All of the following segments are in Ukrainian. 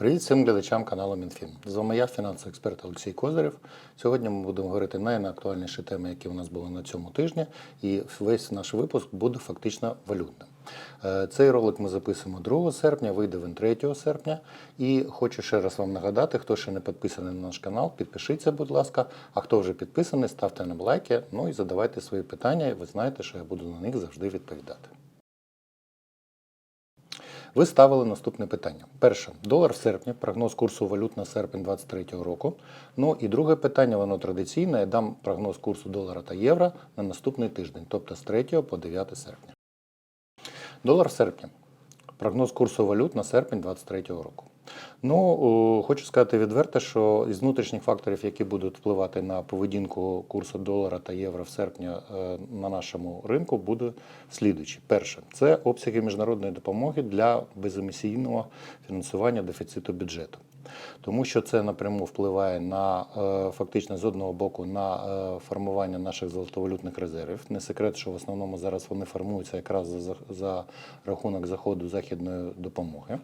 Привіт всім глядачам каналу Мінфін. З вами я, фінансовий експерт Олексій Козирєв. Сьогодні ми будемо говорити на найактуальніші теми, які у нас були на цьому тижні, і весь наш випуск буде фактично валютним. Е, Цей ролик ми записуємо 2 серпня, вийде він 3 серпня. І хочу ще раз вам нагадати, хто ще не підписаний на наш канал, підпишіться, будь ласка. А хто вже підписаний, ставте нам лайки, ну і задавайте свої питання. Ви знаєте, що я буду на них завжди відповідати. Ви ставили наступне питання. Перше, долар в серпні, прогноз курсу валют на серпень 2023 року. Ну і друге питання, воно традиційне. Я дам прогноз курсу долара та євро на наступний тиждень, тобто з 3 по 9 серпня. Долар в серпні. Прогноз курсу валют на серпень 2023 року. Ну, хочу сказати відверто, що із внутрішніх факторів, які будуть впливати на поведінку курсу долара та євро в серпні е, на нашому ринку, буде слідуючі. Перше, це обсяги міжнародної допомоги для беземісійного фінансування дефіциту бюджету. Тому що це напряму впливає на е, фактично з одного боку на е, формування наших золотовалютних резервів. Не секрет, що в основному зараз вони формуються якраз за, за рахунок заходу західної допомоги.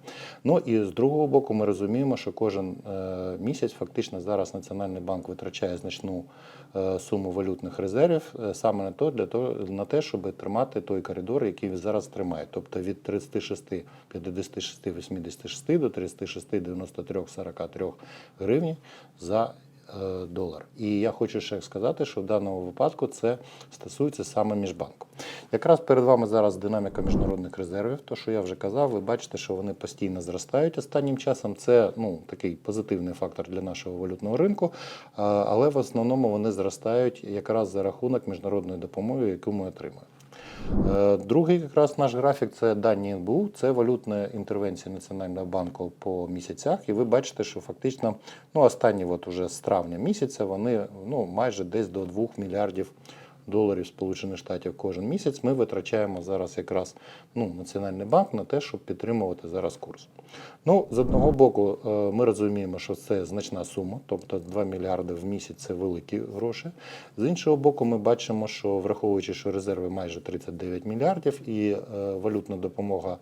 Ну і з другого боку, ми розуміємо, що кожен е, місяць фактично зараз Національний банк витрачає значну суму валютних резервів е, саме на то для того на те, щоб тримати той коридор, який він зараз тримає, тобто від 36, 56, 86 до 36, 93, 43 гривень за е, долар. І я хочу ще сказати, що в даному випадку це стосується саме міжбанку. Якраз перед вами зараз динаміка міжнародних резервів. То, що я вже казав, ви бачите, що вони постійно зростають останнім часом. Це ну, такий позитивний фактор для нашого валютного ринку, але в основному вони зростають якраз за рахунок міжнародної допомоги, яку ми отримуємо. Е, Другий якраз наш графік це дані НБУ, це валютна інтервенція Національного банку по місяцях. І ви бачите, що фактично ну, останні от уже з травня місяця вони ну, майже десь до 2 мільярдів доларів Сполучених Штатів кожен місяць. Ми витрачаємо зараз якраз ну, Національний банк на те, щоб підтримувати зараз курс. Ну, з одного боку, е, ми розуміємо, що це значна сума, тобто 2 мільярди в місяць це великі гроші. З іншого боку, ми бачимо, що враховуючи, що резерви майже 39 мільярдів, і е, валютна допомога.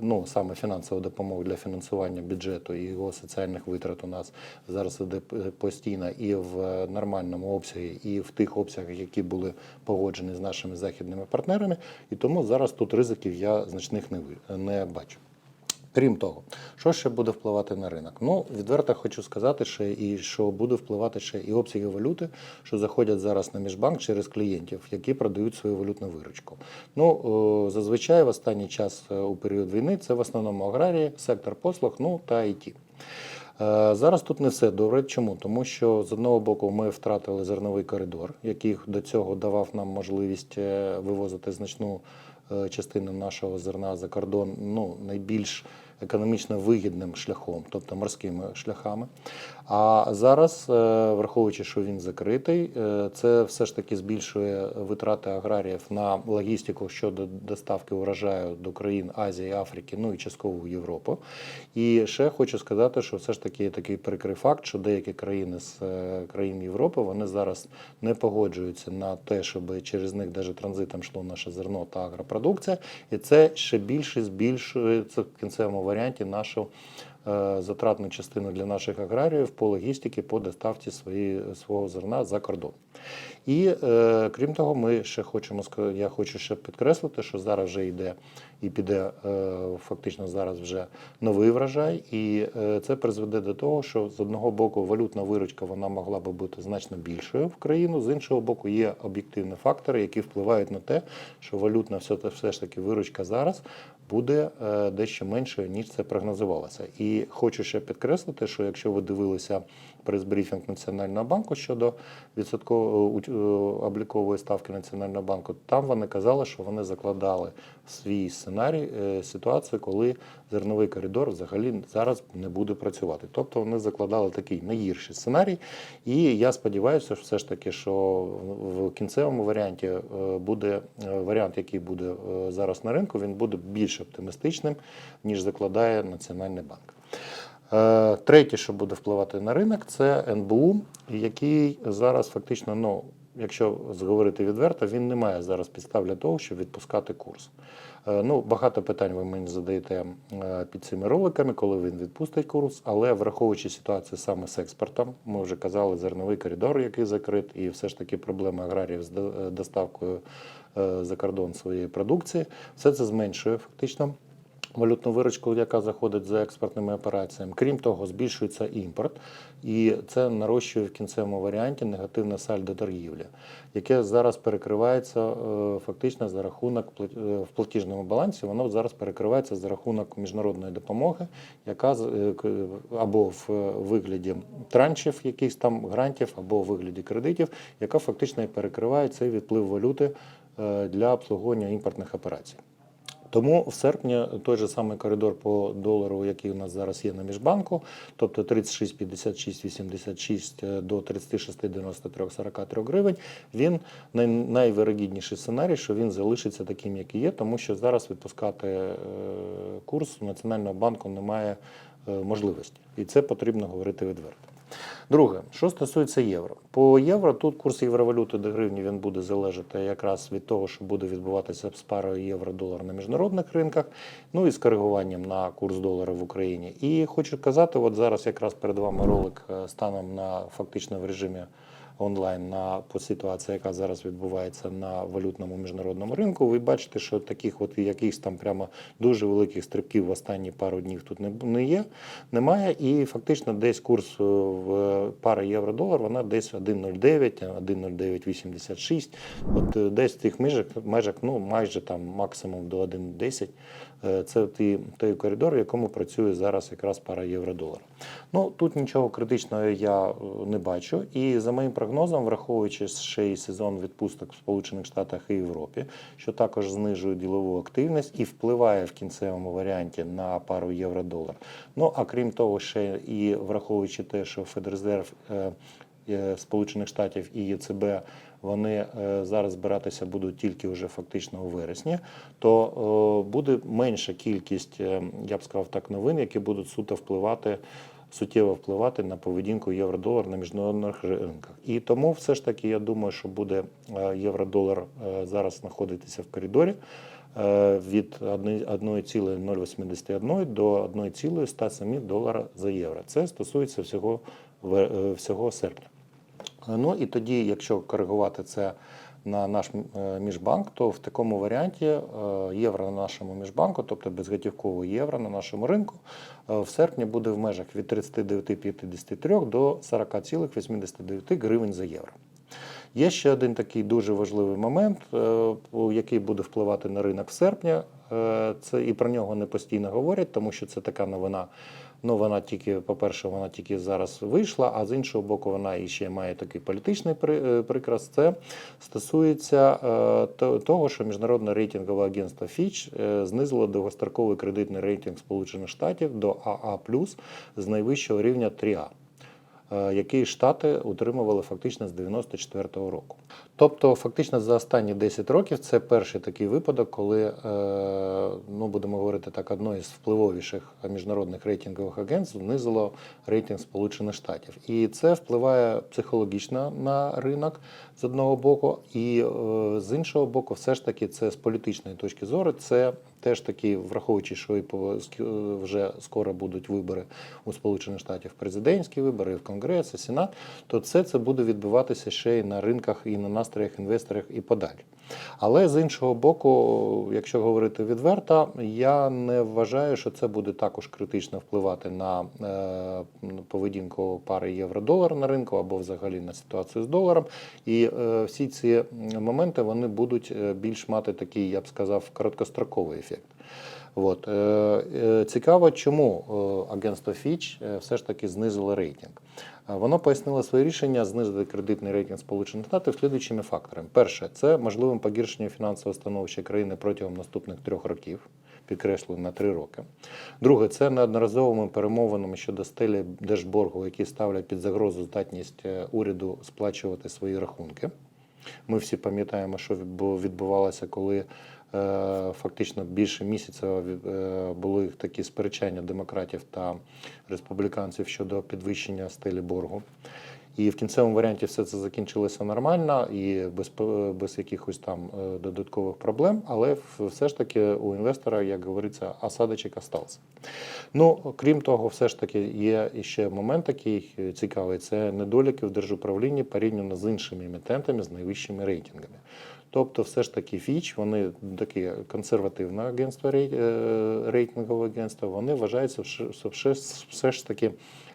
Ну, саме фінансова допомога для фінансування бюджету і його соціальних витрат у нас зараз іде постійно і в нормальному обсязі, і в тих обсягах, які були погоджені з нашими західними партнерами. І тому зараз тут ризиків я значних не не бачу. Крім того, що ще буде впливати на ринок? Ну, відверто хочу сказати, ще і що буде впливати ще і обсяги валюти, що заходять зараз на міжбанк через клієнтів, які продають свою валютну виручку. Ну, зазвичай в останній час е, у період війни це в основному аграрії, сектор послуг, ну та ІТ. Е, Зараз тут не все добре. Чому? Тому що з одного боку ми втратили зерновий коридор, який до цього давав нам можливість е, вивозити значну е, частину нашого зерна за кордон, ну найбільш економічно вигідним шляхом, тобто морськими шляхами. А зараз, е, враховуючи, що він закритий, е, це все ж таки збільшує витрати аграріїв на логістику щодо доставки урожаю до країн Азії, Африки, ну і частково в Європу. І ще хочу сказати, що все ж таки є такий прикрий факт, що деякі країни з е, країн Європи вони зараз не погоджуються на те, щоб через них навіть транзитом йшло наше зерно та агропродукція, і це ще більше збільшує це в кінцевому варіанті нашу затратну частину для наших аграріїв по логістиці, по доставці свої, свого зерна за кордон. І е, крім того, ми ще хочемо я хочу ще підкреслити, що зараз вже йде і піде е, фактично зараз вже новий врожай, і е, це призведе до того, що з одного боку валютна виручка вона могла би бути значно більшою в країну, з іншого боку, є об'єктивні фактори, які впливають на те, що валютна все, все ж таки виручка зараз буде е, дещо меншою, ніж це прогнозувалося. І хочу ще підкреслити, що якщо ви дивилися прес-брифінг Національного банку щодо відсоткової е, облікової ставки Національного банку, там вони казали, що вони закладали свій сценарій е, ситуацію, коли зерновий коридор взагалі зараз не буде працювати. Тобто вони закладали такий найгірший сценарій. І я сподіваюся, що все ж таки, що в кінцевому варіанті е, буде е, варіант, який буде е, зараз на ринку, він буде більш оптимістичним, ніж закладає Національний банк. Е, Третє, що буде впливати на ринок, це НБУ, який зараз фактично ну, якщо зговорити відверто, він не має зараз підстав для того, щоб відпускати курс. Е, Ну, багато питань ви мені задаєте е, під цими роликами, коли він відпустить курс, але враховуючи ситуацію саме з експортом, ми вже казали, зерновий коридор, який закрит, і все ж таки проблеми аграріїв з доставкою за кордон своєї продукції, все це зменшує фактично валютну виручку, яка заходить за експортними операціями. Крім того, збільшується імпорт, і це нарощує в кінцевому варіанті негативне сальдо торгівлі, яке зараз перекривається е, фактично за рахунок е, в платіжному балансі. Воно зараз перекривається за рахунок міжнародної допомоги, яка е, або в вигляді траншів, якихось там грантів, або в вигляді кредитів, яка фактично перекриває цей відплив валюти для обслуговування імпортних операцій. Тому в серпні той же самий коридор по долару, який у нас зараз є на міжбанку, тобто 36, 56, 86 до 36, 93, 43 гривень, він най- найвирогідніший сценарій, що він залишиться таким, який є, тому що зараз відпускати е, курс Національного банку немає е, можливості. І це потрібно говорити відверто. Друге, що стосується євро. По євро тут курс євровалюти до гривні він буде залежати якраз від того, що буде відбуватися з парою євро-долар на міжнародних ринках, ну і з коригуванням на курс долара в Україні. І хочу казати, от зараз якраз перед вами ролик е, станом на фактично в режимі онлайн на по ситуації, яка зараз відбувається на валютному міжнародному ринку. Ви бачите, що таких от якихось там прямо дуже великих стрибків в останні пару днів тут не, не є, немає. І фактично десь курс е, в пари євро-долар, вона десь 1,09, 1,0986. От е, десь в тих межах, межах ну майже там максимум до 1,10. Е, Це той коридор, в якому працює зараз якраз пара євро-долар. Ну тут нічого критичного я е, не бачу. І за моїм прогнозом, враховуючи ще й сезон відпусток в Сполучених Штатах і Європі, що також знижує ділову активність і впливає в кінцевому варіанті на пару євро-долар. Ну а крім того, ще і враховуючи те, що Федрезерв е, е, Сполучених Штатів і ЄЦБ вони зараз збиратися будуть тільки вже фактично у вересні, то буде менша кількість, я б сказав так, новин, які будуть суто впливати. Суттєво впливати на поведінку євро-долар на міжнародних ринках. І тому все ж таки я думаю, що буде е, євро-долар е, зараз знаходитися в коридорі е, від 1,081 до 1,107 долара за євро. Це стосується всього, всього серпня. Ну і тоді, якщо коригувати це на наш е, міжбанк, то в такому варіанті е, євро на нашому міжбанку, тобто безготівкове євро на нашому ринку, е, в серпні буде в межах від 39,53 до 40,89 гривень за євро. Є ще один такий дуже важливий момент, який буде впливати на ринок в серпні. Це і про нього не постійно говорять, тому що це така новина. Ну, вона тільки, по-перше, вона тільки зараз вийшла, а з іншого боку, вона і ще має такий політичний е, прикрас. Це стосується е, того, що міжнародне рейтингове агентство Fitch е, знизило довгостроковий кредитний рейтинг Сполучених Штатів до АА+, з найвищого рівня 3А е, який Штати утримували фактично з 94-го року. Тобто, фактично за останні 10 років це перший такий випадок, коли е, ну будемо говорити так, одно із впливовіших міжнародних рейтингових агентств знизило рейтинг Сполучених Штатів, і це впливає психологічно на ринок з одного боку, і е, з іншого боку, все ж таки, це з політичної точки зору, це теж таки, враховуючи, що і вже скоро будуть вибори у Сполучених Штатів, президентські вибори, в Конгрес, і Сенат, то все це буде відбуватися ще й на ринках, і на настроях інвесторів, і подалі. Але з іншого боку, якщо говорити відверто, я не вважаю, що це буде також критично впливати на е, поведінку пари євро-долар на ринку або взагалі на ситуацію з доларом. І е, всі ці моменти вони будуть е, більш мати такий, я б сказав, короткостроковий. От. Е, е, Цікаво, чому е, агентство Fitch все ж таки знизило рейтинг. Воно пояснило своє рішення знизити кредитний рейтинг Сполучених Штатів слідуючими факторами. Перше, це можливим погіршенням фінансового становища країни протягом наступних трьох років. Підкреслюю на три роки. Друге, це неодноразовими перемовинами щодо стелі держборгу, які ставлять під загрозу здатність уряду сплачувати свої рахунки. Ми всі пам'ятаємо, що відбувалося, коли фактично більше місяця е, були такі сперечання демократів та республіканців щодо підвищення стелі боргу. І в кінцевому варіанті все це закінчилося нормально і без, без якихось там е, додаткових проблем, але все ж таки у інвестора, як говориться, осадочок остався. Ну, крім того, все ж таки є ще момент такий е, цікавий: це недоліки в держуправлінні порівняно з іншими емітентами з найвищими рейтингами. Тобто, все ж таки Фіч, вони таке консервативне агентство, е, рейтингове агентство, вони вважаються, що все, ж таки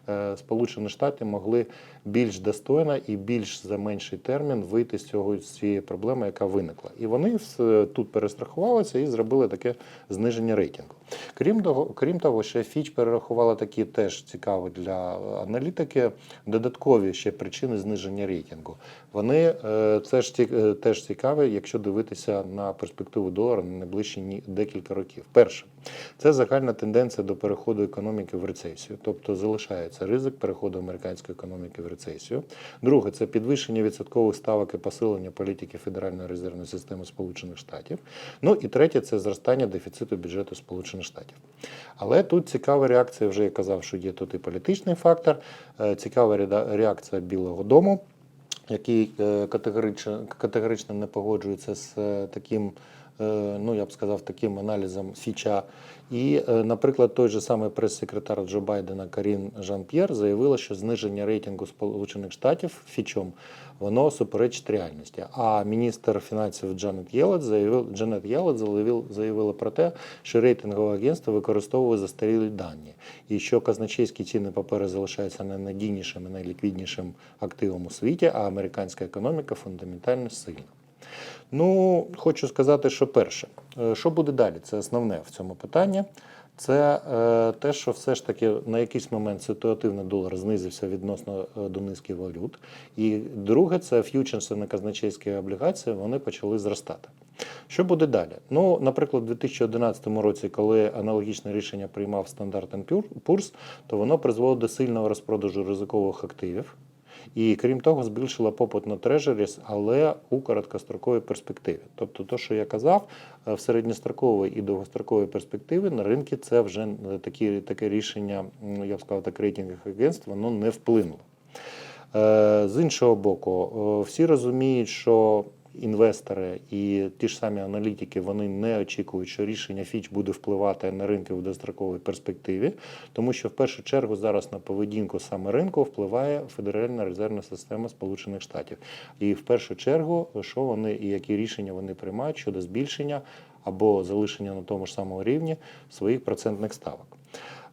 е, Сполучені Штати могли більш достойно і більш за менший термін вийти з цього з цієї проблеми, яка виникла. І вони тут перестрахувалися і зробили таке зниження рейтингу. Крім того, крім того, ще Фіч перерахувала такі теж цікаві для аналітики додаткові ще причини зниження рейтингу. Вони це ж е, теж цікаві, якщо дивитися на перспективу долара на найближчі декілька років. Перше, це загальна тенденція до переходу економіки в рецесію, тобто залишається ризик переходу американської економіки в рецесію. Друге, це підвищення відсоткових ставок і посилення політики Федеральної резервної системи Сполучених Штатів. Ну і третє це зростання дефіциту бюджету Сполучених Штатів. Але тут цікава реакція, вже я казав, що є тут і політичний фактор, е, цікава реакція Білого Дому який е, категорично, категорично не погоджується з е, таким, ну я б сказав, таким аналізом Фіча. І, е, наприклад, той же самий прес-секретар Джо Байдена Карін Жан-П'єр заявила, що зниження рейтингу Сполучених Штатів Фічом воно суперечить реальності. А міністр фінансів Джанет Єлет заявив, Джанет Єлет заявила про те, що рейтингове агентство використовує застарілі дані, і що казначейські ціни папери залишаються найнадійнішим і найліквіднішим активом у світі, а американська економіка фундаментально сильна. Ну, хочу сказати, що перше, Е, що буде далі? Це основне в цьому питанні. Це е, те, що все ж таки на якийсь момент ситуативний долар знизився відносно е, до низки валют. І друге, це ф'ючерси на казначейські облігації, вони почали зростати. Що буде далі? Ну, наприклад, у 2011 році, коли аналогічне рішення приймав Standard Poor's, то воно призвело до сильного розпродажу ризикових активів. І крім того, збільшила попит на трежеріс, але у короткостроковій перспективі. Тобто, то, що я казав, е, в середньостроковій і довгостроковій перспективі на ринки це вже е, такі, таке рішення, я б сказав, так рейтингових агентств, воно не вплинуло. Е, З іншого боку, всі розуміють, що інвестори і ті ж самі аналітики вони не очікують, що рішення Фіч буде впливати на ринки в достроковій перспективі, тому що в першу чергу зараз на поведінку саме ринку впливає Федеральна резервна система Сполучених Штатів. І в першу чергу, що вони і які рішення вони приймають щодо збільшення або залишення на тому ж самому рівні своїх процентних ставок.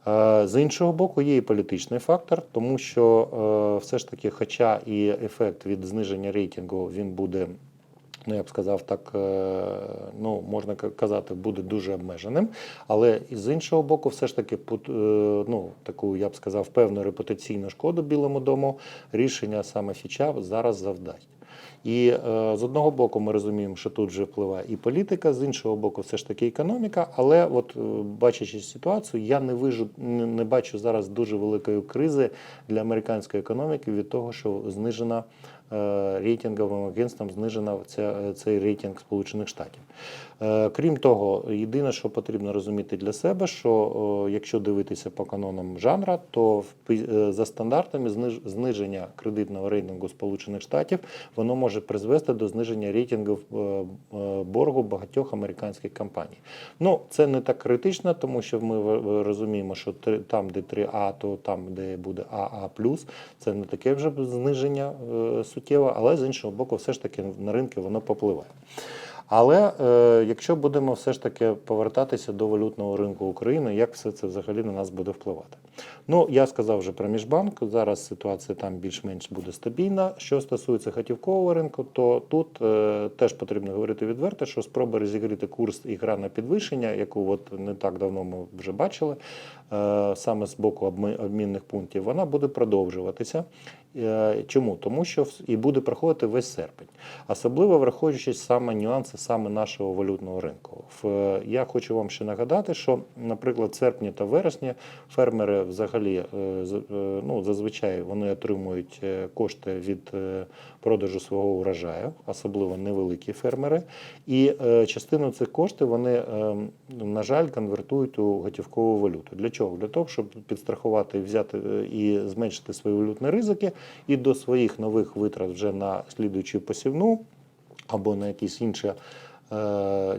Е, З іншого боку, є і політичний фактор, тому що е, все ж таки, хоча і ефект від зниження рейтингу він буде. Ну, я б сказав, так е, ну можна казати, буде дуже обмеженим. Але з іншого боку, все ж таки, е, ну таку я б сказав, певну репутаційну шкоду Білому дому рішення саме Фіча зараз завдасть. І е, з одного боку, ми розуміємо, що тут вже впливає і політика, з іншого боку, все ж таки економіка. Але, от бачачи ситуацію, я не вижу, не, бачу зараз дуже великої кризи для американської економіки від того, що знижена рейтинговим агентством знижена ця, цей рейтинг Сполучених Штатів. Е, Крім того, єдине, що потрібно розуміти для себе, що якщо дивитися по канонам жанра, то е, за стандартами зниження кредитного рейтингу Сполучених Штатів воно може призвести до зниження рейтингів е, е, боргу багатьох американських компаній. Ну, це не так критично, тому що ми розуміємо, що там, де 3А, то там, де буде АА+, це не таке вже зниження е, суттєве, але з іншого боку, все ж таки на ринки воно попливає. Але е, якщо будемо все ж таки повертатися до валютного ринку України, як все це взагалі на нас буде впливати? Ну, я сказав вже про Міжбанк. Зараз ситуація там більш-менш буде стабільна. Що стосується готівкового ринку, то тут е, теж потрібно говорити відверто, що спроба розігріти курс і гра на підвищення, яку от не так давно ми вже бачили, е, саме з боку обмінних пунктів, вона буде продовжуватися. Е, Чому? Тому що і буде проходити весь серпень, особливо враховуючи саме нюанси саме нашого валютного ринку. Я хочу вам ще нагадати, що, наприклад, серпні та вересні фермери взагалі е, е, ну, зазвичай вони отримують кошти від продажу свого урожаю, особливо невеликі фермери. І е, частину цих коштів вони, е, на жаль, конвертують у готівкову валюту. Для чого? Для того, щоб підстрахувати, взяти е, і зменшити свої валютні ризики, і до своїх нових витрат вже на слідуючу посівну або на якісь інші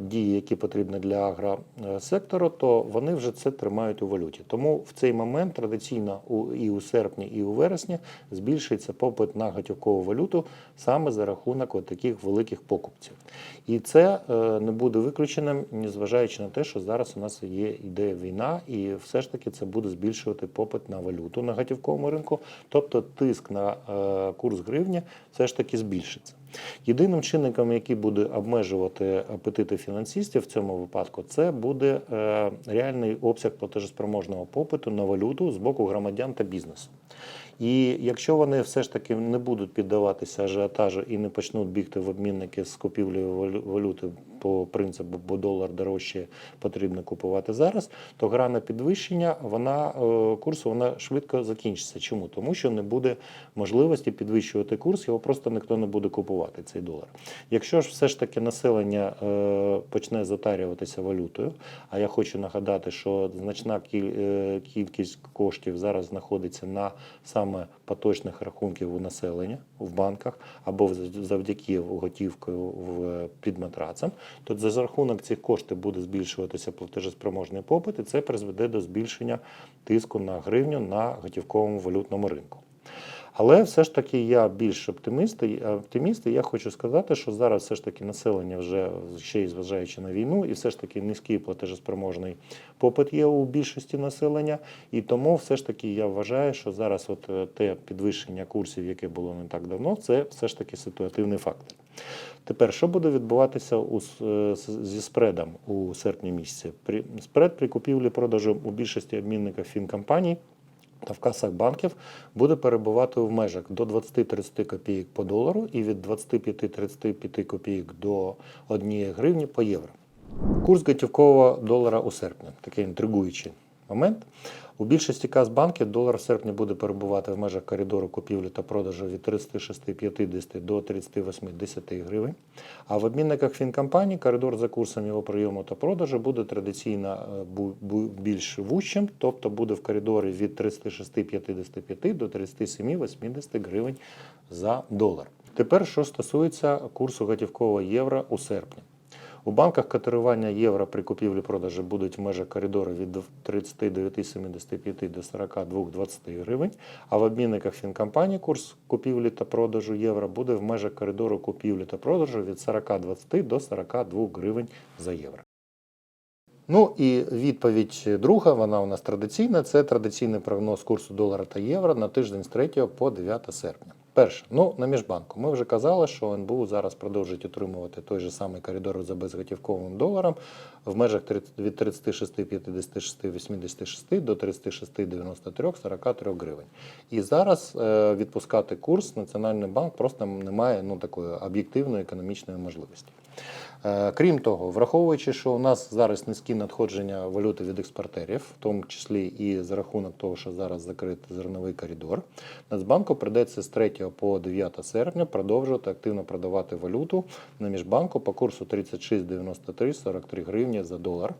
дії, які потрібні для агросектору, то вони вже це тримають у валюті. Тому в цей момент традиційно і у серпні, і у вересні збільшується попит на готівкову валюту саме за рахунок таких великих покупців. І це е, не буде виключеним, незважаючи на те, що зараз у нас є йде війна, і все ж таки це буде збільшувати попит на валюту на готівковому ринку, тобто тиск на е, курс гривні все ж таки збільшиться. Єдиним чинником, який буде обмежувати апетити фінансистів в цьому випадку, це буде е, реальний обсяг платежеспроможного попиту на валюту з боку громадян та бізнесу. І якщо вони все ж таки не будуть піддаватися ажіотажу і не почнуть бігти в обмінники з купівлею валю- валюти по принципу, бо долар дорожче потрібно купувати зараз, то гра на підвищення вона е, курсу вона швидко закінчиться. Чому? Тому що не буде можливості підвищувати курс, його просто ніхто не буде купувати цей долар. Якщо ж все ж таки населення е, почне затарюватися валютою, а я хочу нагадати, що значна е, кількість коштів зараз знаходиться на саме поточних рахунків у населення в банках або завдяки готівкою в під матрацем, то за рахунок цих коштів буде збільшуватися платежеспроможний попит, і це призведе до збільшення тиску на гривню на готівковому валютному ринку. Але все ж таки я більш оптиміст, оптиміст, і я хочу сказати, що зараз все ж таки населення вже ще й зважаючи на війну, і все ж таки низький платежеспроможний попит є у більшості населення. І тому все ж таки я вважаю, що зараз от е, те підвищення курсів, яке було не так давно, це все ж таки ситуативний фактор. Тепер, що буде відбуватися у, е, зі спредом у серпні місяці? Спред при купівлі-продажу у більшості обмінників фінкомпаній та в касах банків буде перебувати в межах до 20-30 копійок по долару і від 25-35 копійок до 1 гривні по євро. Курс готівкового долара у серпні такий інтригуючий момент. У більшості кас банків долар в серпні буде перебувати в межах коридору купівлі та продажу від 36,50 до 38,10 гривень. А в обмінниках фінкомпаній коридор за курсом його прийому та продажу буде традиційно е, більш вущим, тобто буде в коридорі від 36,55 до 37,80 гривень за долар. Тепер, що стосується курсу готівкового євро у серпні. У банках котирування євро при купівлі-продажі будуть в межах коридору від 39,75 до 42,20 гривень, а в обмінниках фінкомпаній курс купівлі та продажу євро буде в межах коридору купівлі та продажу від 40,20 до 42 гривень за євро. Ну і відповідь друга, вона у нас традиційна. Це традиційний прогноз курсу долара та євро на тиждень з 3 по 9 серпня. Перше, ну на міжбанку. Ми вже казали, що НБУ зараз продовжить отримувати той же самий коридор за безготівковим доларом в межах 30 від 36, 56, 86 до 36, 93, 43 гривень. І зараз е, відпускати курс Національний банк просто не має ну, такої об'єктивної економічної можливості. Е, Крім того, враховуючи, що у нас зараз низькі надходження валюти від експортерів, в тому числі і за рахунок того, що зараз закритий зерновий коридор, Нацбанку придеться з 3 по 9 серпня продовжувати активно продавати валюту на міжбанку по курсу 36,93 43 гривні за долар.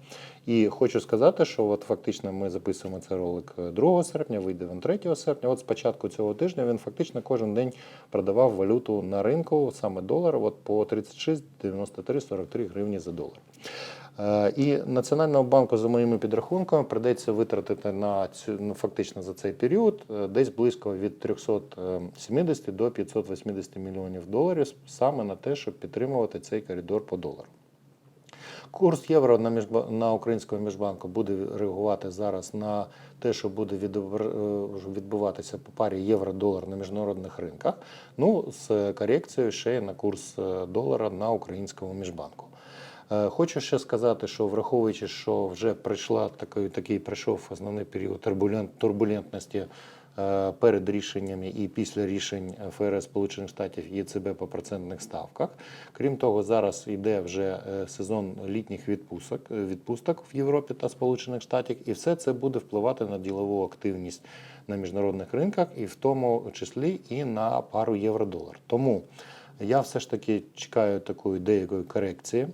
І хочу сказати, що от фактично ми записуємо цей ролик 2 серпня, вийде він 3 серпня. От з початку цього тижня він фактично кожен день продавав валюту на ринку, саме долар, от по 36,93 43 гривні за долар. Е, І Національному банку, за моїми підрахунками, прийдеться витратити на цю ну, фактично за цей період е, десь близько від 370 до 580 мільйонів доларів саме на те, щоб підтримувати цей коридор по долару. Курс євро на міжба... на українському міжбанку буде реагувати зараз на те, що буде е, відбуватися по парі євро-долар на міжнародних ринках. Ну з корекцією ще й на курс е, долара на українському міжбанку. Е, Хочу ще сказати, що враховуючи, що вже прийшла такий, такий прийшов основний період турбулент, турбулентності перед рішеннями і після рішень ФРС Сполучених Штатів ЄЦБ по процентних ставках. Крім того, зараз йде вже е, сезон літніх відпусток, е, відпусток в Європі та Сполучених Штатів, і все це буде впливати на ділову активність на міжнародних ринках, і в тому числі і на пару євро-долар. Тому я все ж таки чекаю такої деякої корекції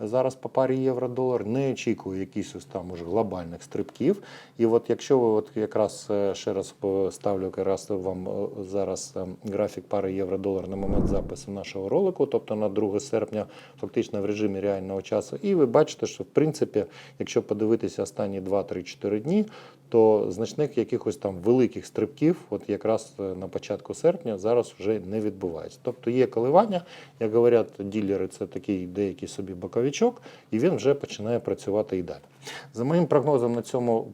зараз по парі євро-долар, не очікую якихось ось там уже глобальних стрибків. І от якщо ви от якраз е, ще раз поставлю якраз вам е, зараз е, графік пари євро-долар на момент запису нашого ролику, тобто на 2 серпня, фактично в режимі реального часу, і ви бачите, що в принципі, якщо подивитися останні 2-3-4 дні, то значних якихось там великих стрибків, от якраз на початку серпня, зараз вже не відбувається. Тобто є коливання, як говорять ділери, це такий деякий собі боковичок, і він вже починає працювати і далі. За моїм прогнозом на цьому,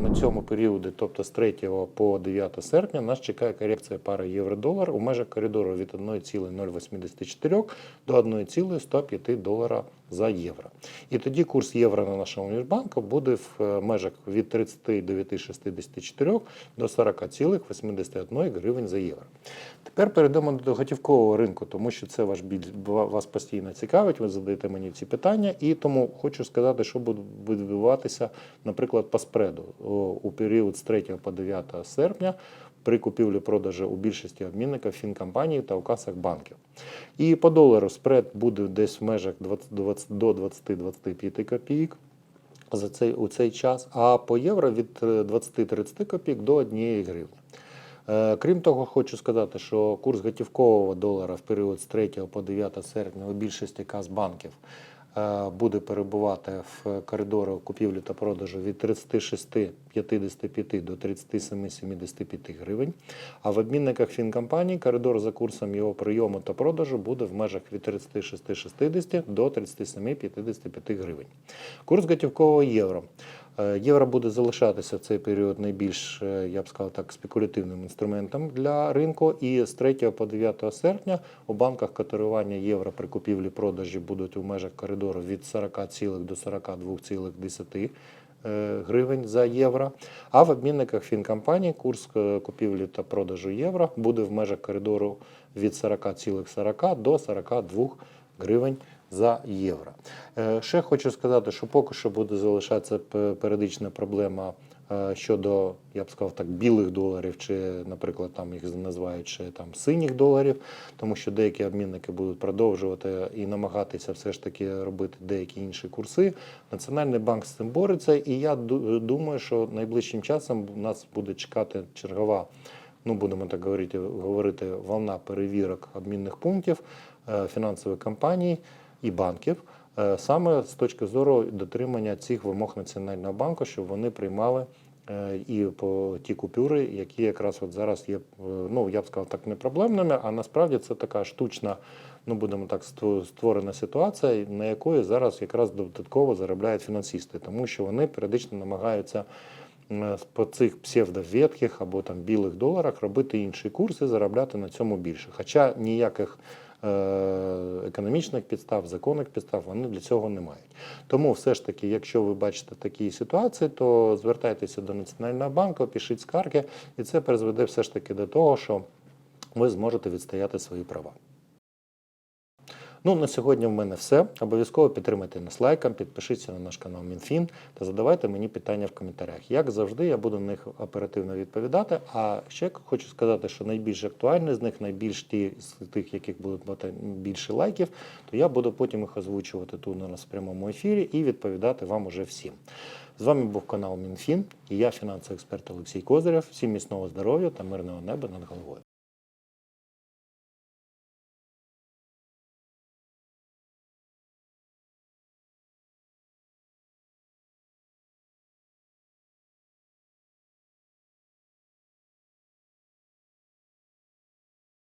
на цьому періоді, тобто з 3 по 9 серпня, нас чекає корекція пари євро-долар у межах коридору від 1,084 до 1,105 долара за євро. І тоді курс євро на нашому міжбанку буде в е, межах від 39,64 до 40,81 гривень за євро. Тепер перейдемо до готівкового ринку, тому що це ваш біль вас постійно цікавить. Ви задаєте мені ці питання, і тому хочу сказати, що буде відбуватися, наприклад, по спреду у період з 3 по 9 серпня. При купівлі-продажі у більшості обмінників фінкомпаній та у касах банків. І по долару спред буде десь в межах 20, 20 до 20-25 копійок за цей, у цей час, а по євро від е, 20-30 копійок до 1 гривні. Е, Крім того, хочу сказати, що курс готівкового долара в період з 3 по 9 серпня у більшості кас банків е, буде перебувати в коридору купівлі та продажу від 36,55 до 37,75 гривень. А в обмінниках фінкомпаній коридор за курсом його прийому та продажу буде в межах від 36,60 до 37,55 гривень. Курс готівкового євро. Е, Євро буде залишатися в цей період найбільш, е, я б сказав так, спекулятивним інструментом для ринку. І з 3 по 9 серпня у банках котирування євро при купівлі-продажі будуть у межах коридору від 40, до 42,10 е, гривень за євро. А в обмінниках фінкомпаній курс купівлі та продажу євро буде в межах коридору від 40,40 до 42 гривень за євро. Е, Ще хочу сказати, що поки що буде залишатися періодична проблема е, щодо, я б сказав так, білих доларів, чи, наприклад, там їх називають ще там синіх доларів, тому що деякі обмінники будуть продовжувати і намагатися все ж таки робити деякі інші курси. Національний банк з цим бореться, і я думаю, що найближчим часом нас буде чекати чергова ну будемо так говорити, говорити, волна перевірок обмінних пунктів е, фінансових компаній і банків, е, саме з точки зору дотримання цих вимог Національного банку, щоб вони приймали е, і по ті купюри, які якраз от зараз є, е, ну я б сказав так, не проблемними, а насправді це така штучна, ну будемо так ство- створена ситуація, на якої зараз якраз додатково заробляють фінансисти, тому що вони періодично намагаються по цих псевдоветких або там білих доларах робити інші курси, заробляти на цьому більше. Хоча ніяких економічних підстав, законних підстав вони для цього не мають. Тому все ж таки, якщо ви бачите такі ситуації, то звертайтеся до Національного банку, пишіть скарги, і це призведе все ж таки до того, що ви зможете відстояти свої права. Ну, на сьогодні в мене все. Обов'язково підтримайте нас лайком, підпишіться на наш канал МінФін та задавайте мені питання в коментарях. Як завжди, я буду на них оперативно відповідати. А ще хочу сказати, що найбільш актуальні з них, найбільш ті з тих, яких будуть мати більше лайків, то я буду потім їх озвучувати тут у нас в прямому ефірі і відповідати вам уже всім. З вами був канал МінФін і я, фінансовий експерт Олексій Козирєв. Всім міцного здоров'я та мирного неба над головою.